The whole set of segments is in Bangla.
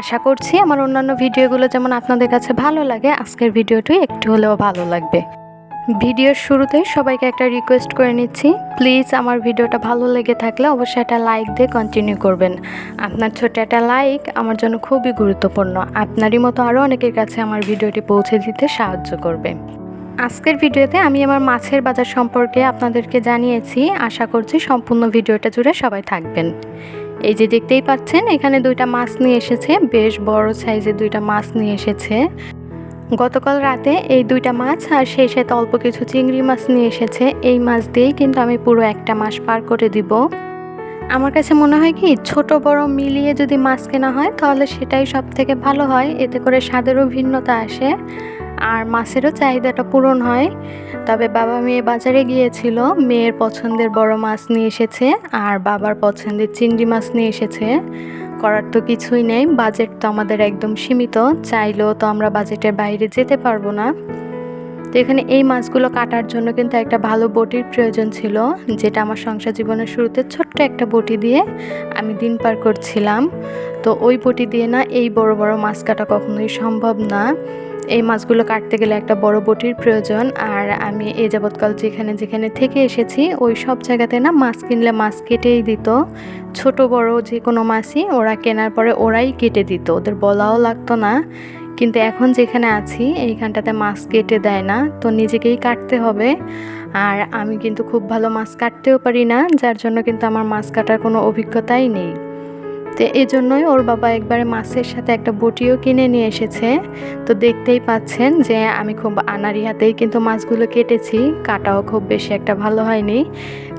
আশা করছি আমার অন্যান্য ভিডিওগুলো যেমন আপনাদের কাছে ভালো লাগে, আজকের ভিডিওটি একটু হলেও ভালো লাগবে। ভিডিওর শুরুতে সবাইকে একটা রিকোয়েস্ট করে নিচ্ছি প্লিজ আমার ভিডিওটা ভালো লেগে থাকলে অবশ্যই একটা লাইক দিয়ে কন্টিনিউ করবেন। আপনার ছোট একটা লাইক আমার জন্য খুবই গুরুত্বপূর্ণ, আপনারই মতো আরও অনেকের কাছে আমার ভিডিওটি পৌঁছে দিতে সাহায্য করবে। আজকের ভিডিওতে আমি আমার মাছের বাজার সম্পর্কে আপনাদেরকে জানিয়েছি, আশা করছি সম্পূর্ণ ভিডিওটা জুড়ে সবাই থাকবেন। এই যে দেখতেই পাচ্ছেন, এখানে দুইটা মাছ নিয়ে এসেছে, বেশ বড় সাইজের দুইটা মাছ নিয়ে এসেছে। গতকাল রাতে এই দুইটা মাছ আর সেই সাথে অল্প কিছু চিংড়ি মাছ নিয়ে এসেছে। এই মাছ দিয়েই কিন্তু আমি পুরো একটা মাস পার করে দিব। আমার কাছে মনে হয় কি, ছোট, বড় মিলিয়ে যদি মাছ কেনা হয়, তাহলে সেটাই সব থেকে ভালো হয়। এতে করে স্বাদেরও ভিন্নতা আসে। আর মাছেরও চাহিদাটা পূরণ হয়। তবে বাবা মেয়ে বাজারে গিয়েছিল, মেয়ের পছন্দের বড় মাছ নিয়ে এসেছে আর বাবার পছন্দের চিংড়ি মাছ নিয়ে এসেছে। করার তো কিছুই নেই, বাজেট তো আমাদের একদম সীমিত, চাইলেও তো আমরা বাজেটের বাইরে যেতে পারব না। তো এখানে এই মাছগুলো কাটার জন্য কিন্তু একটা ভালো বটির প্রয়োজন ছিল, যেটা আমার সংসার জীবনের শুরুতে ছোট্ট একটা বটি দিয়ে আমি দিন পার করছিলাম। তো ওই বটি দিয়ে না এই বড় বড় মাছ কাটা কখনোই সম্ভব না। এই মাছগুলো কাটতে গেলে একটা বড় বটির প্রয়োজন। আর আমি এ যাবৎকাল যেখানে যেখানে থেকে এসেছি, ওই সব জায়গাতে না মাছ কিনলে মাছ কেটেই দিত। ছোট, বড় যে কোনো মাছই ওরা কেনার পরে ওরাই কেটে দিত। ওদের বলাও লাগতো না। কিন্তু এখন যেখানে আছি, এইখানটাতে মাছ কেটে দেয় না। তো নিজেকেই কাটতে হবে। আর আমি কিন্তু খুব ভালো মাছ কাটতেও পারি না, যার জন্য কিন্তু আমার মাছ কাটার কোনো অভিজ্ঞতাই নেই। তো এই জন্যই ওর বাবা একবারে মাছের সাথে একটা বটিও কিনে নিয়ে এসেছে। তো দেখতেই পাচ্ছেন যে আমি খুব আনারি হাতেই কিন্তু মাছগুলো কেটেছি। কাটাও খুব বেশি একটা ভালো হয়নি।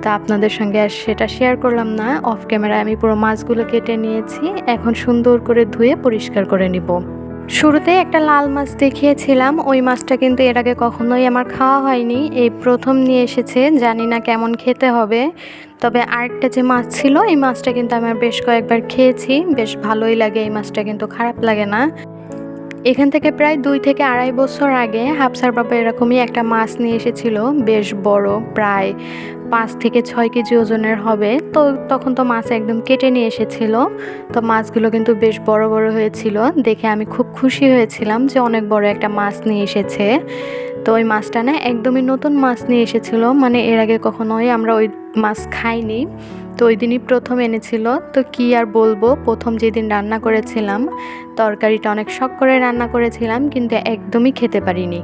তা আপনাদের সঙ্গে আর সেটা শেয়ার করলাম না। অফ ক্যামেরায় আমি পুরো মাছগুলো কেটে নিয়েছি। এখন সুন্দর করে ধুয়ে পরিষ্কার করে নিব। শুরুতে একটা লাল মাছ দেখিয়েছিলাম। ওই মাছটা কিন্তু এর আগে কখনোই আমার খাওয়া হয়নি। এই প্রথম নিয়ে এসেছে, জানি না কেমন খেতে হবে। তবে আরেকটা যে মাছ ছিল, এই মাছটা কিন্তু আমার বেশ কয়েকবার খেয়েছি। বেশ ভালোই লাগে, এই মাছটা কিন্তু খারাপ লাগে না। এখান থেকে প্রায় দুই থেকে আড়াই বছর আগে হাফসার বাবা এরকমই একটা মাছ নিয়ে এসেছিল, বেশ বড়, প্রায় পাঁচ থেকে ছয় কেজি ওজনের হবে। তো তখন তো মাছ একদম কেটে নিয়ে এসেছিল। তো মাছগুলো কিন্তু বেশ বড় বড় হয়েছিল। দেখে আমি খুব খুশি হয়েছিলাম যে অনেক বড় একটা মাছ নিয়ে এসেছে। তো ওই মাছটা না একদমই নতুন মাছ নিয়ে এসেছিল। মানে এর আগে কখনোই আমরা ওই মাছ খাইনি। তো ওই দিনই প্রথম এনেছিল। তো কি আর বলব, প্রথম যেদিন রান্না করেছিলাম, তরকারিটা অনেক শখ করে রান্না করেছিলাম, কিন্তু একদমই খেতে পারিনি।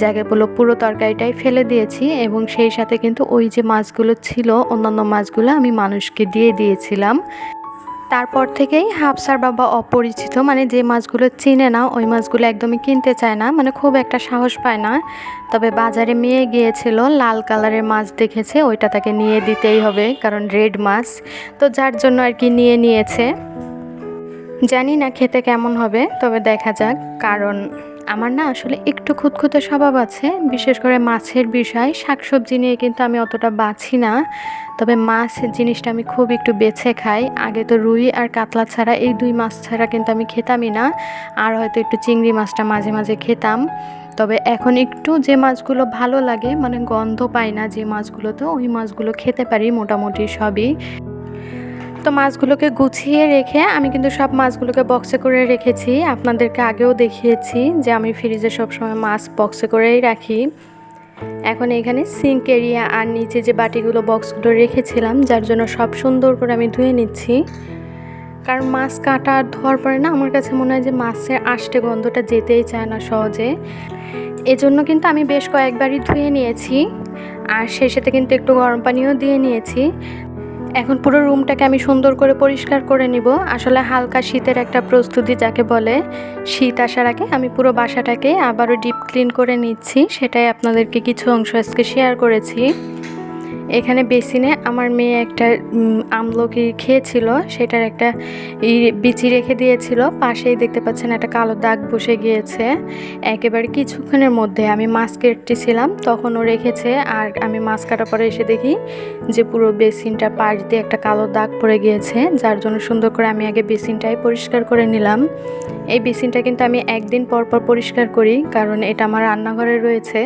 যাকে বলো পুরো তরকারিটাই ফেলে দিয়েছি এবং সেই সাথে কিন্তু ওই যে মাছগুলো ছিল, অন্যান্য মাছগুলো আমি মানুষকে দিয়ে দিয়েছিলাম। তারপর থেকেই হাফসার বাবা অপরিচিত মানে যে মাছগুলো চিনে না, ওই মাছগুলো একদমই কিনতে চায় না মানে খুব একটা সাহস পায় না। তবে বাজারে মেয়ে গিয়েছিল, লাল কালারের মাছ দেখেছে, ওইটা তাকে নিয়ে দিতেই হবে, কারণ রেড মাছ। তো যার জন্য আর কি নিয়ে নিয়েছে। জানি না খেতে কেমন হবে, তবে দেখা যাক কারণ আমার না আসলে একটু খুঁতখুঁতে স্বভাব আছে, বিশেষ করে মাছের বিষয়। শাকসবজি নিয়ে কিন্তু আমি অতটা বাছি না, তবে মাছ জিনিসটা আমি খুব একটু বেছে খাই। আগে তো রুই আর কাতলা ছাড়া এই দুই মাছ ছাড়া কিন্তু আমি খেতামই না, আর হয়তো একটু চিংড়ি মাছটা মাঝে মাঝে খেতাম। তবে এখন একটু যে মাছগুলো ভালো লাগে মানে গন্ধ পাই না যে মাছগুলোতে, ওই মাছগুলো খেতে পারি মোটামুটি সবই। তো মাছগুলোকে গুছিয়ে রেখে আমি কিন্তু সব মাছগুলোকে বক্সে করে রেখেছি। আপনাদেরকে আগেও দেখিয়েছি যে আমি ফ্রিজে সবসময় মাছ বক্সে করেই রাখি। এখন এখানে সিঙ্ক এরিয়া আর নিচে যে বাটিগুলো বক্সগুলো রেখেছিলাম, যার জন্য সব সুন্দর করে আমি ধুয়ে নিচ্ছি। কারণ মাছ কাটা আর ধোয়ার পরে না আমার কাছে মনে হয় যে মাছের আষ্টে গন্ধটা যেতেই চায় না সহজে। এজন্য কিন্তু আমি বেশ কয়েকবারই ধুয়ে নিয়েছি। আর সেই সাথে কিন্তু একটু গরম পানিও দিয়ে নিয়েছি। এখন পুরো রুমটাকে আমি সুন্দর করে পরিষ্কার করে নিব। আসলে হালকা শীতের একটা প্রস্তুতি যাকে বলে, শীত আসার আগে আমি পুরো বাসাটাকে আবারও ডিপ ক্লিন করে নিচ্ছি। সেটাই আপনাদেরকে কিছু অংশ আজকে শেয়ার করেছি। এখানে বেসিনে আমার মেয়ে একটা আমলকি খেয়েছিল, সেটার একটা বিচি রেখে দিয়েছিল, পাশেই দেখতে পাচ্ছেন একটা কালো দাগ বসে গিয়েছে। একেবারে কিছুক্ষণের মধ্যে আমি মাছ কেটেছিলাম তখন ও রেখেছে, আর আমি মাছ কাটার পরে এসে দেখি যে পুরো বেসিনটা পাশ দিয়ে একটা কালো দাগ পড়ে গিয়েছে, যার জন্য সুন্দর করে আমি আগে বেসিনটাই পরিষ্কার করে নিলাম। এই বেসিনটা কিন্তু আমি একদিন পর পর পরিষ্কার করি, কারণ এটা আমার রান্নাঘরে রয়েছে।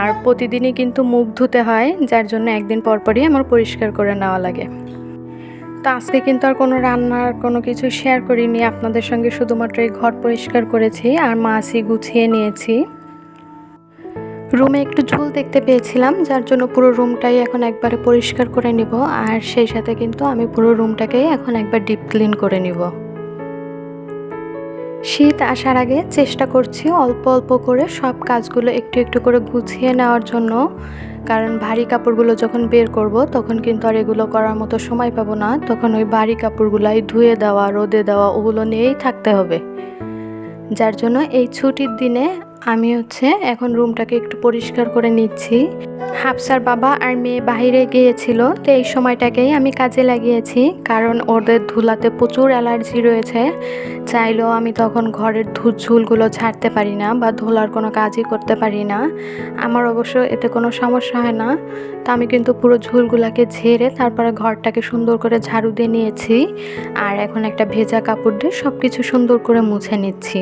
আর প্রতিদিনই কিন্তু মুখ ধুতে হয়, যার জন্য একদিন পর পরই আমার পরিষ্কার করে নেওয়া লাগে। তো আজকে কিন্তু আর কোনো রান্নার কোনো কিছু শেয়ার করিনি, আপনাদের সঙ্গে শুধুমাত্র এই ঘর পরিষ্কার করেছি আর মাছই গুছিয়ে নিয়েছি। রুমে একটু ঝুল দেখতে পেয়েছিলাম, যার জন্য পুরো রুমটাই এখন একবারে পরিষ্কার করে নিব, আর সেই সাথে কিন্তু আমি পুরো রুমটাকেই এখন একবার ডিপ ক্লিন করে নিব। শীত আসার আগে চেষ্টা করছি অল্প অল্প করে সব কাজগুলো একটু একটু করে গুছিয়ে নেওয়ার জন্য। কারণ ভারী কাপড়গুলো যখন বের করব, তখন কিন্তু আর এগুলো করার মতো সময় পাবো না। তখন ওই ভারী কাপড়গুলাই ধুয়ে দেওয়া, রোদে দেওয়া, ওগুলো নিয়েই থাকতে হবে। যার জন্য এই ছুটির দিনে আমি হচ্ছে এখন রুমটাকে একটু পরিষ্কার করে নিচ্ছি। হাফসার বাবা আর মেয়ে বাইরে গিয়েছিল, তো এই সময়টাকেই আমি কাজে লাগিয়েছি, কারণ ওদের ধুলাতে প্রচুর অ্যালার্জি রয়েছে। চাইলেও আমি তখন ঘরের ঝুলগুলো ছাড়তে পারি না বা ধুলার কোনো কাজই করতে পারি না। আমার অবশ্য এতে কোনো সমস্যা হয় না। তো আমি কিন্তু পুরো ঝুলগুলোকে ঝেড়ে তারপরে ঘরটাকে সুন্দর করে ঝাড়ু দিয়ে নিয়েছি, আর এখন একটা ভেজা কাপড় দিয়ে সব কিছু সুন্দর করে মুছে নিচ্ছি।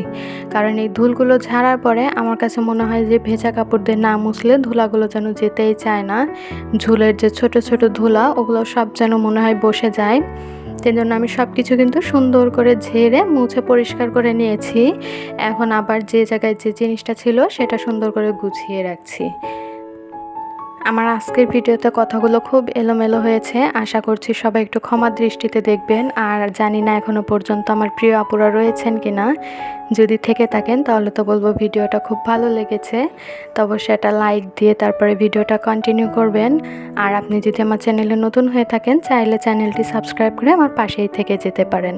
কারণ এই ধুলগুলো ঝাড়ার পরে আমার কাছে মনে হয় যে ভেজা কাপড় দিয়ে না মুছলে ধুলাগুলো যেন যেতেই চায় না। ঝুলের যে ছোট ছোট ধুলা, ওগুলো সব যেন মনে হয় বসে যায়। সেই জন্য আমি সব কিছু কিন্তু সুন্দর করে ঝেড়ে, মুছে পরিষ্কার করে নিয়েছি। এখন আবার যে জায়গায় যে জিনিসটা ছিল, সেটা সুন্দর করে গুছিয়ে রাখছি। আমার আজকের ভিডিওতে কথাগুলো খুব এলোমেলো হয়েছে। আশা করছি সবাই একটু ক্ষমা দৃষ্টিতে দেখবেন। আর জানি না এখনও পর্যন্ত আমার প্রিয় আপুরা রয়েছেন কি না যদি থেকে থাকেন তাহলে তো বলব ভিডিওটা খুব ভালো লেগেছে। তো অবশ্যই একটা লাইক দিয়ে তারপরে ভিডিওটা কন্টিনিউ করবেন। আর আপনি যদি আমার চ্যানেলে নতুন হয়ে থাকেন, চাইলে চ্যানেলটি সাবস্ক্রাইব করে আমার পাশেই থেকে যেতে পারেন।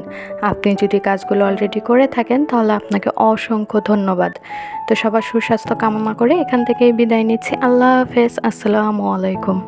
আপনি যদি কাজগুলো অলরেডি করে থাকেন, তাহলে আপনাকে অসংখ্য ধন্যবাদ। তো সবার সুস্বাস্থ্য কামনা করে এখান থেকেই বিদায় নিচ্ছি। আল্লাহ হাফেজ। আসসালামু আলাইকুম।